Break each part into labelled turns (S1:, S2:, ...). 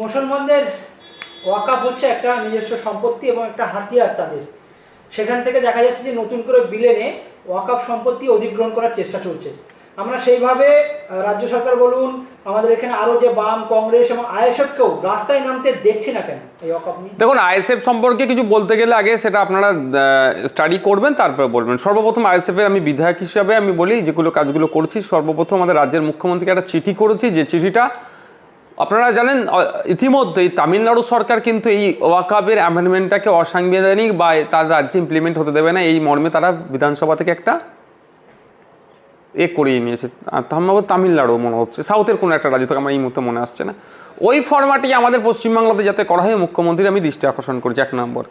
S1: মুসলমানদের ওয়াকাপ হচ্ছে একটা নিজস্ব সম্পত্তি এবং একটা হাতিয়ার তাদের। সেখান থেকে দেখা যাচ্ছে যে নতুন করে বিলেনে ওয়াকাপ সম্পত্তি অধিগ্রহণ করার চেষ্টা চলছে। আমরা সেইভাবে রাজ্য সরকার বলুন, আমাদের এখানে আরও যে বাম, কংগ্রেস এবং আইএসএফকেও রাস্তায় নামতে দেখছি না কেন এই ওয়াকাপ নিয়ে?
S2: দেখুন, আইএসএফ সম্পর্কে কিছু বলতে গেলে আগে সেটা আপনারা স্টাডি করবেন, তারপরে বলবেন। সর্বপ্রথম আইএসএফ এর আমি বিধায়ক হিসাবে আমি বলি, যেগুলো কাজগুলো করছি, সর্বপ্রথম আমাদের রাজ্যের মুখ্যমন্ত্রীকে একটা চিঠি করেছি, যে চিঠিটা আপনারা জানেন ইতিমধ্যেই তামিলনাড়ু সরকার কিন্তু এই ওয়াকাবের অ্যামেন্ডমেন্টটাকে অসাংবিধানিক বা তার রাজ্যে ইমপ্লিমেন্ট হতে দেবে না। এই মর্মে তারা বিধানসভা থেকে একটা এ করিয়ে নিয়েছে। সম্ভবত তামিলনাড়ু মনে হচ্ছে, সাউথের কোনো একটা রাজ্য থেকে আমার এই মুহূর্তে মনে আসছে না। ওই ফরম্যাটই আমাদের পশ্চিমবাংলাতে যাতে করা হয়, মুখ্যমন্ত্রীর আমি দৃষ্টি আকর্ষণ করছি এক নম্বর।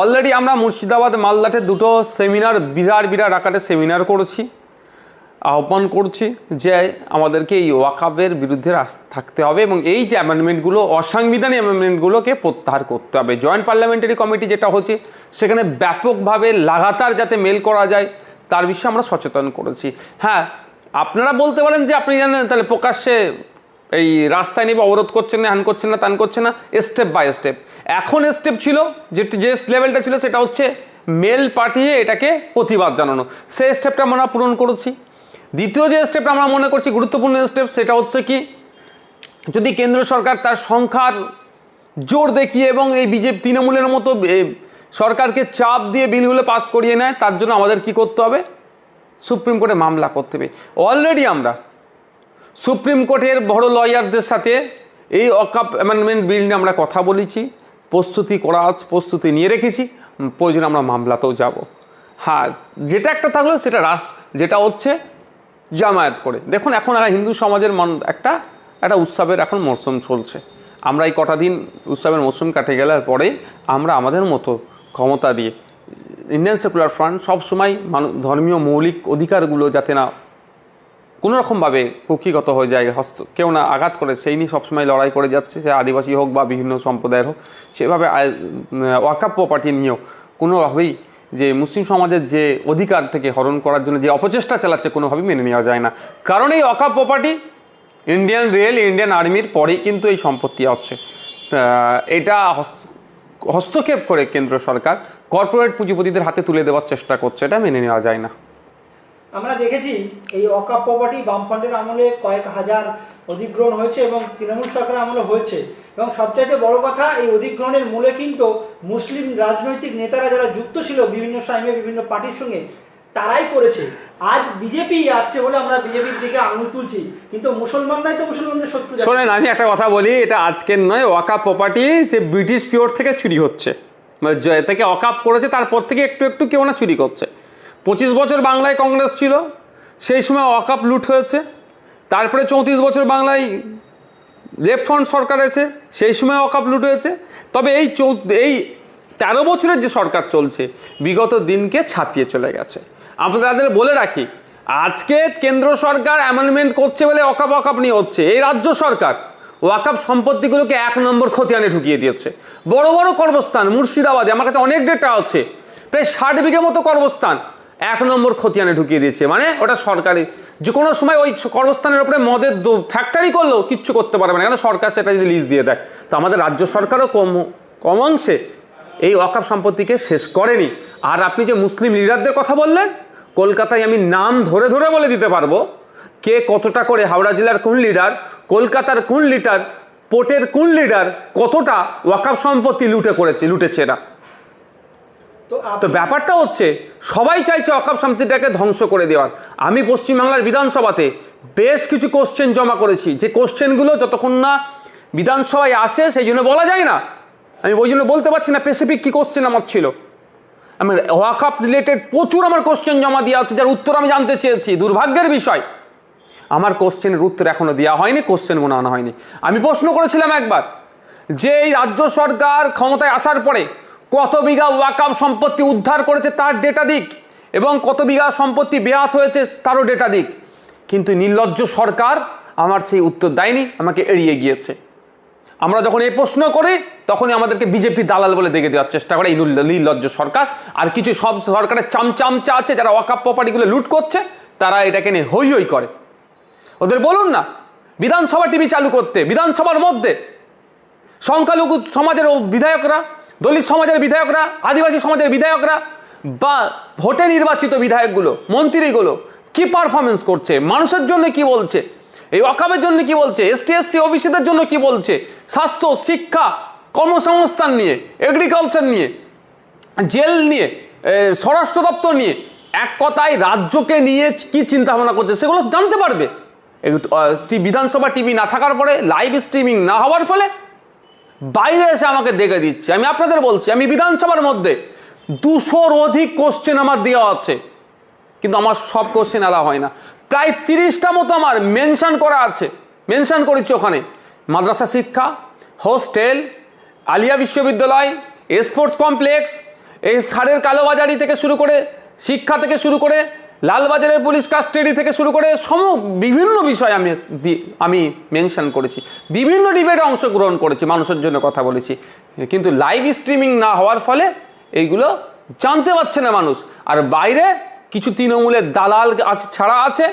S2: অলরেডি আমরা মুর্শিদাবাদ, মালদাতে দুটো সেমিনার বিরাট বিরাট আকারে সেমিনার করেছি। আহ্বান করছি যে আমাদেরকে এই ওয়াকাবের বিরুদ্ধে থাকতে হবে এবং এই যে অ্যামেন্ডমেন্টগুলো অসাংবিধানিক অ্যামেন্ডমেন্টগুলোকে প্রত্যাহার করতে হবে। জয়েন্ট পার্লামেন্টারি কমিটি যেটা হচ্ছে, সেখানে ব্যাপকভাবে লাগাতার যাতে মেল করা যায়, তার বিষয়ে আমরা সচেতন করেছি। হ্যাঁ আপনারা বলতে পারেন যে আপনি জানেন, তাহলে প্রকাশ্যে এই রাস্তায় নেবে অবরোধ করছেন না হ্যান করছেন না, তান করছেন না স্টেপ বাই স্টেপ এখন স্টেপ ছিল, যে যে লেভেলটা ছিল, সেটা হচ্ছে মেল পাঠিয়ে এটাকে প্রতিবাদ জানানো। সেই স্টেপটা আমরা পূরণ করেছি। দ্বিতীয় যে স্টেপটা আমরা মনে করছি গুরুত্বপূর্ণ স্টেপ সেটা হচ্ছে কি? যদি কেন্দ্র সরকার তার সংখ্যার জোর দেখিয়ে এবং এই বিজেপি তৃণমূলের মতো সরকারকে চাপ দিয়ে বিলগুলো পাস করিয়ে নেয়, তার জন্য আমাদের কি করতে হবে? সুপ্রিম কোর্টে মামলা করতে হবে। অলরেডি আমরা সুপ্রিম কোর্টের বড় লয়ারদের সাথে এই অকাপ অ্যামেন্ডমেন্ট বিল নিয়ে আমরা কথা বলেছি, প্রস্তুতি করা প্রস্তুতি নিয়ে রেখেছি, প্রয়োজনে আমরা মামলাতেও যাব। হ্যাঁ যেটা একটা থাকল সেটা যেটা হচ্ছে জামায়াত করে। দেখুন, এখন আর হিন্দু সমাজের মান, একটা একটা উৎসবের এখন মরশুম চলছে। আমরা এই কটা দিন উৎসবের মরশুম কাটে গেলার পরে আমরা আমাদের মতো ক্ষমতা দিয়ে ইন্ডিয়ান সেকুলার ফ্রন্ট সবসময় মানুষ ধর্মীয় মৌলিক অধিকারগুলো যাতে না কোনো রকমভাবে কুক্ষিগত হয়ে যায়, হস্ত, কেউ না আঘাত করে, সেই নিয়ে সবসময় লড়াই করে যাচ্ছে, সে আদিবাসী হোক বা বিভিন্ন সম্প্রদায়ের হোক, সেভাবে ওয়াকাপ প্রপার্টি নিয়েও কোনোভাবেই যে মুসলিম সমাজের যে অধিকার থেকে হরণ করার জন্য যে অপচেষ্টা চালাচ্ছে, কোনোভাবেই মেনে নেওয়া যায় না। কারণ এই অকা প্রপার্টি ইন্ডিয়ান রেল ইন্ডিয়ান আর্মির পরেই কিন্তু এই সম্পত্তি আসছে। এটা হস্তক্ষেপ করে কেন্দ্র সরকার কর্পোরেট পুঁজিপতিদের হাতে তুলে দেওয়ার চেষ্টা করছে, এটা মেনে নেওয়া যায় না।
S1: আমরা দেখেছি এই অকাপ প্রপার্টি বামফ্রন্টের আমলে কয়েক হাজার অধিগ্রহণ হয়েছে এবং তৃণমূল সরকারের আমলে হয়েছে। এবং সবচাইতে বড় কথা, এই অধিগ্রহণের মূলে কিন্তু মুসলিম রাজনৈতিক নেতারা যারা যুক্ত ছিল বিভিন্ন টাইমে বিভিন্ন পার্টির সঙ্গে, তারাই করেছে। আজ বিজেপি আসছে বলে আমরা বিজেপির দিকে আঙুল তুলছি, কিন্তু মুসলমানরাই তো মুসলমানদের শত্রু।
S2: শোনেন, আমি একটা কথা বলি, এটা আজকের নয় ওয়াকা প্রপার্টি সে ব্রিটিশ পিওর থেকে চুরি হচ্ছে। মানে থেকে অকাপ করেছে, তারপর থেকে একটু একটু কেউ না চুরি করছে। পঁচিশ বছর বাংলায় কংগ্রেস ছিল, সেই সময় অকাপ লুট হয়েছে, তারপরে চৌত্রিশ বছর বাংলায় লেফট ফ্রন্ট সরকার আছে, সেই সময় অকাপ লুট হয়েছে, তবে এই চৌ এই তেরো বছরের যে সরকার চলছে, বিগত দিনকে ছাপিয়ে চলে গেছে। আপনাদের বলে রাখি, আজকে কেন্দ্র সরকার অ্যামেন্ডমেন্ট করছে বলে অকাপ অকাপ নিয়ে হচ্ছে, এই রাজ্য সরকার ওয়াকাপ সম্পত্তিগুলোকে এক নম্বর খতিয়ানে ঢুকিয়ে দিয়েছে। বড় বড় কর্মস্থান, মুর্শিদাবাদে, আমার কাছে অনেক ডেটা আছে, প্রায় ষাট বিঘে মতো কর্মস্থান এক নম্বর খতিয়ানে ঢুকিয়ে দিয়েছে। মানে ওটা সরকারি। যে কোনো সময় ওই কর্মস্থানের উপরে মদের ফ্যাক্টরি করলেও কিচ্ছু করতে পারবে না। কেন? সরকার সেটা যদি লিজ দিয়ে দেয়। তো আমাদের রাজ্য সরকারও কম কম অংশে এই অকাপ সম্পত্তিকে শেষ করেনি। আর আপনি যে মুসলিম লিডারদের কথা বললেন কলকাতায় আমি নাম ধরে ধরে বলে দিতে পারব কে কতটা করে হাওড়া জেলার কোন লিডার কলকাতার কোন লিডার পোর্টের কোন লিডার কতটা ওয়াকাপ সম্পত্তি লুটে করেছে লুটেছে এরা।
S1: তো
S2: ব্যাপারটা হচ্ছে সবাই চাইছে অকাপ সম্পত্তিটাকে ধ্বংস করে দেওয়ার। আমি পশ্চিমবাংলার বিধানসভাতে বেশ কিছু কোশ্চেন জমা করেছি। যে কোশ্চেনগুলো যতক্ষণ না বিধানসভায় আসে, সেই জন্য বলা যায় না। আমি ওই জন্য বলতে পারছি না স্পেসিফিক কী কোশ্চেন আমার ছিল। আমি ওয়াকাপ রিলেটেড প্রচুর আমার কোশ্চেন জমা দেওয়া আছে, যার উত্তর আমি জানতে চেয়েছি। দুর্ভাগ্যের বিষয়। আমার কোশ্চেনের উত্তর এখনও দেওয়া হয়নি কোশ্চেন মনে আনা হয়নি। আমি প্রশ্ন করেছিলাম একবার, যে এই রাজ্য সরকার ক্ষমতায় আসার পরে কত বিঘা ওয়াকাম সম্পত্তি উদ্ধার করেছে তার ডেটা দিক এবং কত বিঘা সম্পত্তি বেয়াত হয়েছে তারও ডেটা দিক। কিন্তু নির্লজ্জ সরকার আমার সেই উত্তর দেয়নি, আমাকে এড়িয়ে গিয়েছে। আমরা যখন এই প্রশ্ন করি, তখনই আমাদেরকে বিজেপি দালাল বলে দেখে দেওয়ার চেষ্টা করে, এই নির্লজ্জ সরকার। আর কিছু সব সরকারের চামচামচা আছে, যারা ওয়াকাপ প্রপার্টিগুলো লুট করছে, তারা এটাকে নিয়ে হই হই করে। ওদের বলুন না, বিধানসভা টিভি চালু করতে, বিধানসভার মধ্যে সংখ্যালঘু সমাজের বিধায়করা দলিত সমাজের বিধায়করা, আদিবাসী সমাজের বিধায়করা বা ভোটে নির্বাচিত বিধায়কগুলো, মন্ত্রীগুলো কি পারফরমেন্স করছে? মানুষের জন্য কি বলছে? এই অকামের জন্য কি বলছে? এসটি, এসসি, ওবিসিদের জন্য কি বলছে? স্বাস্থ্য, শিক্ষা, কর্মসংস্থান নিয়ে এগ্রিকালচার নিয়ে, জেল নিয়ে স্বরাষ্ট্র দপ্তর নিয়ে, এক কথায় রাজ্যকে নিয়ে কি চিন্তা ভাবনা করছে সেগুলো জানতে পারবে। বিধানসভা টিভি না থাকার পরে লাইভ স্ট্রিমিং না হওয়ার ফলে বাইরে এসে আমাকে দেখে দিচ্ছে। আমি আপনাদের বলছি, আমি বিধানসভার মধ্যে দুশোর অধিক কোশ্চেন আমার দেওয়া আছে, কিন্তু আমার সব কোশ্চেন আলা হয় না। প্রায় তিরিশটা মতো আমার মেনশন করা আছে। মেনশন করেছি ওখানে। মাদ্রাসা শিক্ষা হোস্টেল আলিয়া বিশ্ববিদ্যালয় স্পোর্টস কমপ্লেক্স এই সারের কালোবাজারি থেকে শুরু করে, শিক্ষা থেকে শুরু করে লালবাজারের পুলিশ কাস্টাডি থেকে শুরু করে সম বিভিন্ন বিষয় আমি আমি মেনশন করেছি। বিভিন্ন ডিবেটে অংশগ্রহণ করেছি, মানুষের জন্য কথা বলেছি। কিন্তু লাইভ স্ট্রিমিং না হওয়ার ফলে এইগুলো জানতে পারছে না মানুষ। আর বাইরে কিছু তৃণমূলের দালাল আছে ছাড়া আছে,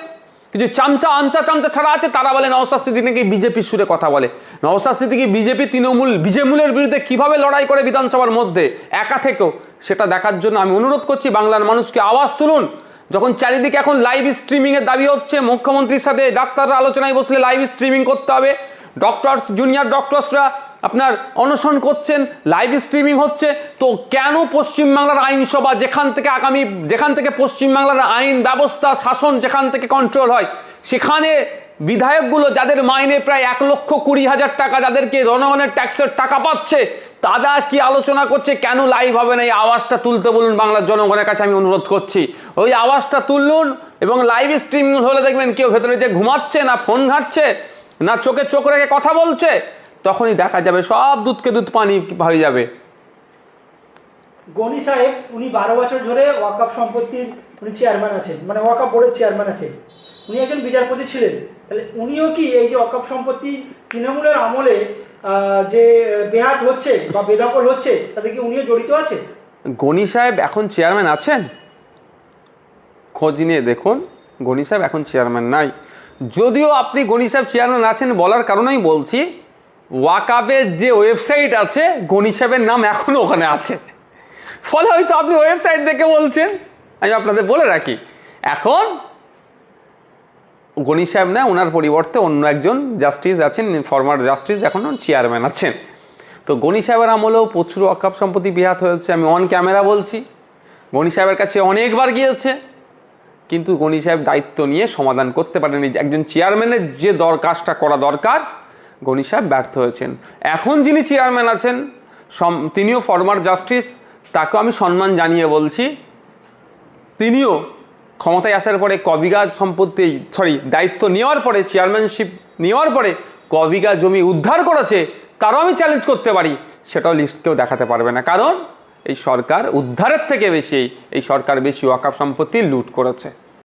S2: কিছু চামচা আঞ্চা চামচা ছাড়া আছে, তারা বলে সিদ্দিকি নাকি বিজেপির সুরে কথা বলে। নওসাদ সিদ্দিকি বিজেপি তৃণমূল, বিজেমূলের বিরুদ্ধে কীভাবে লড়াই করে বিধানসভার মধ্যে? একা থেকেও। সেটা দেখার জন্য আমি অনুরোধ করছি, বাংলার মানুষকে আওয়াজ তুলুন। যখন চারিদিকে এখন লাইভ স্ট্রিমিংয়ের দাবি হচ্ছে, মুখ্যমন্ত্রীর সাথে ডাক্তাররা আলোচনায় বসলে লাইভ স্ট্রিমিং করতে হবে। ডক্টরস জুনিয়র ডক্টরসরা আপনার অনশন করছেন লাইভ স্ট্রিমিং হচ্ছে। তো কেন পশ্চিমবাংলার আইনসভা যেখান থেকে আগামী, যেখান থেকে পশ্চিমবাংলার আইন ব্যবস্থা, শাসন যেখান থেকে কন্ট্রোল হয়, সেখানে বিধায়কগুলো যাদের মাইনে প্রায় এক লক্ষ কুড়ি হাজার টাকা, যাদেরকে জনগণের ট্যাক্সের টাকা পাচ্ছে তারা কি আলোচনা করছে? কেন লাইভ হবে না? এই আওয়াজটা তুলতে বলুন বাংলার জনগণের কাছে আমি অনুরোধ করছি। ওই আওয়াজটা তুলুন এবং লাইভ স্ট্রিমিং হলে দেখবেন কেউ ভেতরে যে ঘুমাচ্ছে না, ফোন ঘাটছে, না চোখে চোখ রেখে কথা বলছে, তখনই দেখা যাবে সব দুধকে দুধ পানি হয়ে যাবে।
S1: গনি সাহেব, উনি বারো বছর ধরে ওয়াকআপ সম্পত্তির উনি চেয়ারম্যান আছেন মানে ওয়াকআপ বোর্ডের চেয়ারম্যান আছেন। উনি একজন বিচারপতি ছিলেন। তাহলে উনিও কি এই যে ওয়াকআপ সম্পত্তি তৃণমূলের আমলে যে বেহাত হচ্ছে বা বেদখল হচ্ছে, তাতে কি উনিও জড়িত আছে
S2: গনি সাহেব এখন চেয়ারম্যান আছেন? খোঁজ নিয়ে দেখুন, গনি সাহেব এখন চেয়ারম্যান নাই। যদিও আপনি গনি সাহেব চেয়ারম্যান আছেন বলার কারণেই বলছি ওয়াকাবের যে ওয়েবসাইট আছে, গনি সাহেবের নাম এখনও ওখানে আছে। ফলে হয়তো আপনি ওয়েবসাইট দেখে বলছেন, আমি আপনাদের বলে রাখি। এখন গনি সাহেব না ওনার পরিবর্তে অন্য একজন জাস্টিস আছেন, ফরমার জাস্টিস এখন চেয়ারম্যান আছেন। তো গনি সাহেবের আমলেও প্রচুর অকাপ সম্পত্তি বিহাত হয়েছে, আমি অন ক্যামেরা বলছি। গনি সাহেবের কাছে অনেকবার গিয়েছে, কিন্তু গনি সাহেব দায়িত্ব নিয়ে সমাধান করতে পারেনি। একজন চেয়ারম্যানের যে দর, কাজটা করা দরকার গনি সাহেব ব্যর্থ হয়েছেন। এখন যিনি চেয়ারম্যান আছেন, সম- তিনিও ফরমার জাস্টিস, তাকেও আমি সম্মান জানিয়ে বলছি, তিনিও ক্ষমতায় আসার পরে কবিগা সম্পত্তি সরি দায়িত্ব নেওয়ার পরে চেয়ারম্যানশিপ নেওয়ার পরে কবিগা জমি উদ্ধার করেছে, তারও আমি চ্যালেঞ্জ করতে পারি। সেটাও লিস্ট কেউ দেখাতে পারবে না। কারণ এই সরকার উদ্ধারের থেকে বেশি, এই সরকার বেশি ওয়াকাপ সম্পত্তি লুট করেছে।